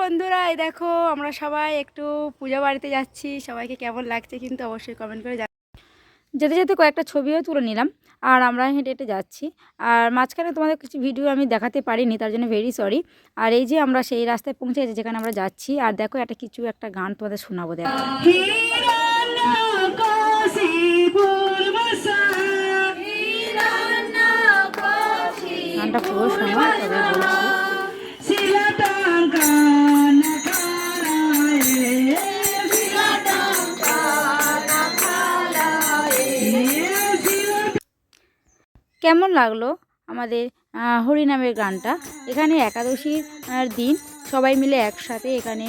বন্ধুরা, এই দেখো আমরা সবাই একটু পূজা বাড়িতে যাচ্ছি। সবাইকে কেমন লাগছে কিন্তু অবশ্যই কমেন্ট করে যেতে যেতে কয়েকটা ছবিও তুলে নিলাম আর আমরা হেঁটে হেঁটে যাচ্ছি। আর মাঝখানে তোমাদের কিছু ভিডিও আমি দেখাতে পারিনি, তার জন্য ভেরি সরি আর এই যে আমরা সেই রাস্তায় পৌঁছে গেছি যেখানে আমরা যাচ্ছি। আর দেখো, একটা কিছু একটা গান তোমাদের শোনাবো, দেখো। কেমন লাগল আমাদের হরিনামের গানটা? এখানে একাদশীর দিন সবাই মিলে একসাথে এখানে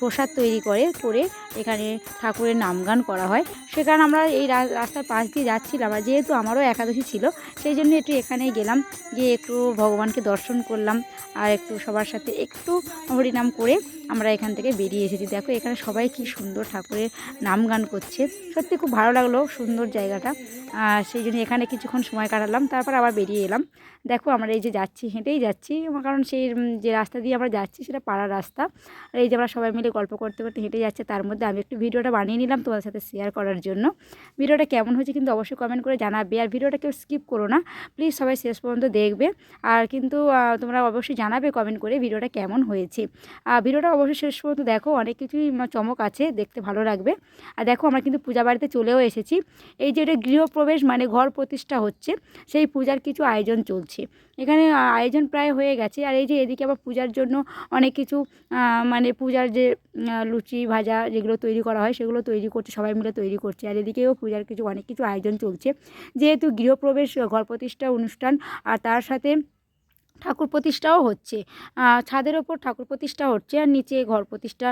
প্রসাদ তৈরি করে করে এখানে ঠাকুরের নাম গান করা হয়। সেখানে আমরা এই রাস্তার পাশ দিয়ে যাচ্ছিলাম আর যেহেতু আমারও একাদশী ছিল, সেই জন্য একটু এখানে গেলাম, গিয়ে একটু ভগবানকে দর্শন করলাম আর একটু সবার সাথে একটু হরিনাম করে আমরা এখান থেকে বেরিয়ে এসেছি। দেখো, এখানে সবাই কি সুন্দর ঠাকুরের নাম গান করছে। সত্যি খুব ভালো লাগল সুন্দর জায়গাটা। সেই জন্য এখানে কিছুক্ষণ সময় কাটালাম, তারপর আবার বেরিয়ে এলাম। দেখো, আমরা এই যে যাচ্ছি, হেঁটেই যাচ্ছি। কারণ সেই যে রাস্তা দিয়ে আমরা যাচ্ছি, সেটা পাড়ার রাস্তা। আর এই যে আমরা সবাই মিলে গল্প করতে করতে হেঁটে যাচ্ছে, তার মধ্যে আমি একটু ভিডিওটা বানিয়ে নিলাম তোমাদের সাথে শেয়ার করার জন্য। ভিডিওটা কেমন হয়েছে কিন্তু অবশ্যই কমেন্ট করে জানাবে। আর ভিডিওটা কেউ স্কিপ করো না। প্লিজ সবাই শেষ পর্যন্ত দেখবে। আর কিন্তু তোমরা অবশ্যই জানাবে কমেন্ট করে ভিডিওটা কেমন হয়েছে। ভিডিওটা অবশ্যই শেষ পর্যন্ত দেখো অনেক কিছুই চমক আছে, দেখতে ভালো লাগবে। আর দেখো আমরা কিন্তু পূজা বাড়িতে চলেও এসেছি। এই যে এটা গৃহপ্রবেশ মানে ঘর প্রতিষ্ঠা হচ্ছে, সেই পূজার কিছু আয়োজন চলছে। এখানে আয়োজন প্রায় হয়ে গেছে। আর এই যে এদিকে আবার পূজার জন্য অনেক কিছু মানে পূজার যে লুচি, ভাজা যেগুলো তৈরি করা হয়, সেগুলো তৈরি করছে, সবাই মিলে তৈরি করছে। আর এদিকেও পূজার কিছু, অনেক কিছু আয়োজন চলছে। যেহেতু গৃহপ্রবেশ, ঘর প্রতিষ্ঠা অনুষ্ঠান, আর তার সাথে ঠাকুর প্রতিষ্ঠাও হচ্ছে। ছাদের ওপর ঠাকুর প্রতিষ্ঠা হচ্ছে আর নিচে ঘর প্রতিষ্ঠা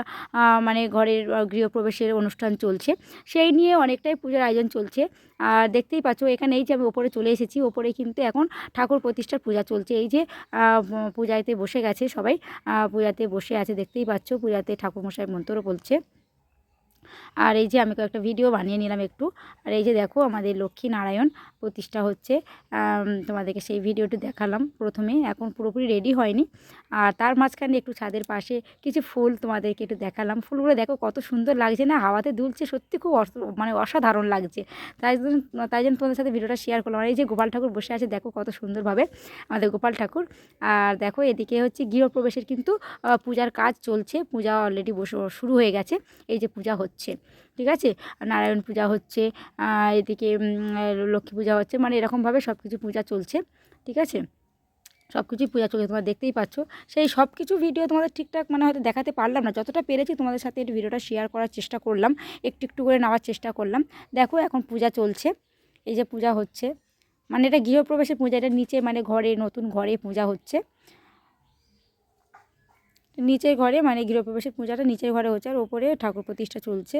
মানে ঘরের গৃহপ্রবেশের অনুষ্ঠান চলছে। সেই নিয়ে অনেকটাই পূজার আয়োজন চলছে। আর দেখতেই পাচ্ছ এখানে এই যে আমি ওপরে চলে এসেছি, ওপরে কিন্তু এখন ঠাকুর প্রতিষ্ঠার পূজা চলছে। এই যে পূজাতে বসে গেছে সবাই। পূজাতে বসে আছে, দেখতেই পাচ্ছ পূজাতে ঠাকুরমশাই মন্ত্র বলছে। আর এই যে আমি কয়েকটা ভিডিও বানিয়ে নিলাম একটু। আর এই যে দেখো আমাদের লক্ষ্মী নারায়ণ প্রতিষ্ঠা হচ্ছে। তোমাদেরকে সেই ভিডিওটি দেখালাম প্রথমে, এখন পুরোপুরি রেডি হয়নি। আর তার মাঝখানে একটু ছাদের পাশে কিছু ফুল তোমাদেরকে একটু দেখালাম। ফুলগুলো দেখো কত সুন্দর লাগছে না, হাওয়াতে দুলছে, সত্যি খুব মানে অসাধারণ লাগছে। তাই জন্য তাই জন্য তোমাদের সাথে ভিডিওটা শেয়ার করলাম। এই যে গোপাল ঠাকুর বসে আছে, দেখো কত সুন্দরভাবে আমাদের গোপাল ঠাকুর। আর দেখো এদিকে হচ্ছে গৃহপ্রবেশের কিন্তু পূজার কাজ চলছে। পূজা অলরেডি বসে, শুরু হয়ে গেছে। এই যে পূজা হচ্ছে। ঠিক আছে? নারায়ণ পূজা হচ্ছে এদিকে লক্ষ্মী পূজা হচ্ছে মানে এরকমভাবে সব কিছু পূজা চলছে, ঠিক আছে? সব কিছুই পূজা চলছে, তোমরা দেখতেই পাচ্ছ। সেই সব কিছু ভিডিও তোমাদের ঠিকঠাক মানে হয়তো দেখাতে পারলাম না, যতটা পেরেছি তোমাদের সাথে একটু ভিডিওটা শেয়ার করার চেষ্টা করলাম, একটু একটু করে নেওয়ার চেষ্টা করলাম। দেখো এখন পূজা চলছে, এই যে পূজা হচ্ছে মানে এটা গৃহপ্রবেশের পূজা, এটা নিচে মানে ঘরে, নতুন ঘরে পূজা হচ্ছে। নিচের ঘরে মানে গৃহপ্রবেশের পূজাটা নিচের ঘরে হচ্ছে, আর ওপরে ঠাকুর প্রতিষ্ঠা চলছে।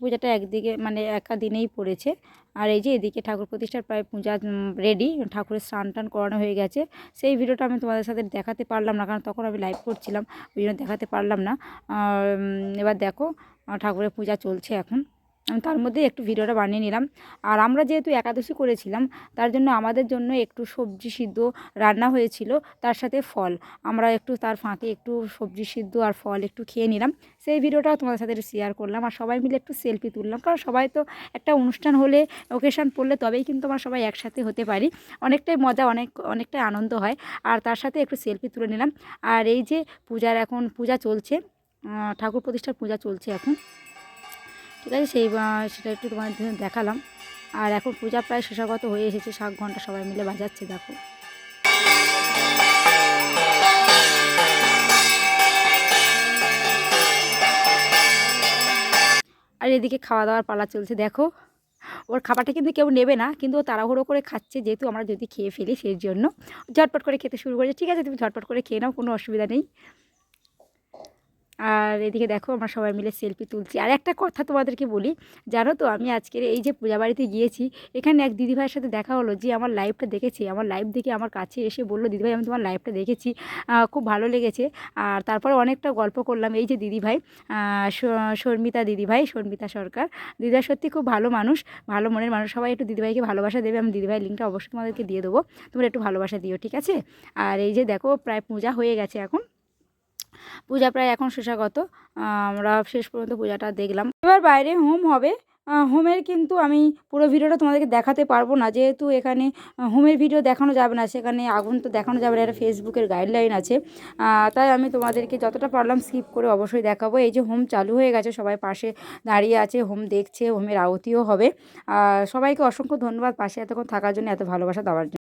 পূজাটা একদিকে মানে একা দিনেই পড়েছে। আর এই যে এদিকে ঠাকুর প্রতিষ্ঠার প্রায় পূজা রেডি ঠাকুরের স্নান টান করানো হয়ে গেছে। সেই ভিডিওটা আমি তোমাদের সাথে দেখাতে পারলাম না, কারণ তখন আমি লাইভ করছিলাম, ওই জন্য দেখাতে পারলাম না। এবার দেখো ঠাকুরের পূজা চলছে এখন। তার মধ্যে একটু ভিডিওটা বানিয়ে নিলাম। আর আমরা যেহেতু একাদশী করেছিলাম, তার জন্য আমাদের জন্য একটু সবজি সিদ্ধ রান্না হয়েছিল, তার সাথে ফল। আমরা একটু তার ফাঁকে একটু সবজি সিদ্ধ আর ফল একটু খেয়ে নিলাম। সেই ভিডিওটাও তোমাদের সাথে শেয়ার করলাম আর সবাই মিলে একটু সেলফি তুললাম। কারণ সবাই তো একটা অনুষ্ঠান হলে ওকেশান পড়লে তবেই কিন্তু আমরা সবাই একসাথে হতে পারি। অনেকটাই মজা, অনেক, অনেকটাই আনন্দ হয়। আর তার সাথে একটু সেলফি তুলে নিলাম। আর এই যে পূজার এখন পূজা চলছে ঠাকুর প্রতিষ্ঠার পূজা চলছে এখন। ঠিক আছে, সেই সেটা একটু তোমাদের দেখালাম। আর এখন পূজা প্রায় শেষাগত হয়ে এসেছে শাক ঘণ্টা সবাই মিলে বাজাচ্ছে, দেখো। আর এদিকে খাওয়া দাওয়ার পালা চলছে, দেখো। ওর খাবারটা কিন্তু কেউ নেবে না, কিন্তু ও তাড়াহুড়ো করে খাচ্ছে, যেহেতু আমরা যদি খেয়ে ফেলি, সেই জন্য। ঝটপট করে খেতে শুরু করেছে, ঠিক আছে, তুমি ঝটপট করে খেয়ে নাও, কোনো অসুবিধা নেই। আর এদিকে দেখো আমরা সবাই মিলে সেলফি তুলছি। আর একটা কথা তোমাদেরকে বলি, জানো তো আমি আজকের এই যে পূজা বাড়িতে গিয়েছি, এখানে এক দিদিভাইয়ের সাথে দেখা হলো যে আমার লাইভটা দেখেছি। আমার লাইভ দেখে আমার কাছে এসে বলল, দিদিভাই, আমি তোমার লাইভটা দেখেছি। খুব ভালো লেগেছে। আর তারপরে অনেকটা গল্প করলাম এই যে দিদিভাই শর্মিতা দিদিভাই, শর্মিতা সরকার। দিদিভাই সত্যি খুব ভালো মানুষ, ভালো মনের মানুষ। সবাই একটু দিদিভাইকে ভালোবাসা দেবে, আমি দিদিভাই লিঙ্কটা অবশ্যই তোমাদেরকে দিয়ে দেবো। তোমরা একটু ভালোবাসা দিও, ঠিক আছে? আর এই যে দেখো, প্রায় পূজা হয়ে গেছে এখন। পূজা প্রায় এখন শেষাগত, আমরা শেষ পর্যন্ত পূজাটা দেখলাম। এবার বাইরে হোম হবে হোমের কিন্তু আমি পুরো ভিডিওটা তোমাদেরকে দেখাতে পারব না, যেহেতু এখানে হোমের ভিডিও দেখানো যাবে না, সেখানে আগুন তো দেখানো যাবে না, এটা ফেসবুকের গাইডলাইন আছে তাই আমি তোমাদেরকে যতটা পারলাম স্কিপ করে অবশ্যই দেখাবো। এই যে হোম চালু হয়ে গেছে, সবাই পাশে দাঁড়িয়ে আছে, হোম দেখছে, হোমের আওতিও হবে। সবাইকে অসংখ্য ধন্যবাদ পাশে এতক্ষণ থাকার জন্য, এত ভালোবাসা দেওয়ার জন্য।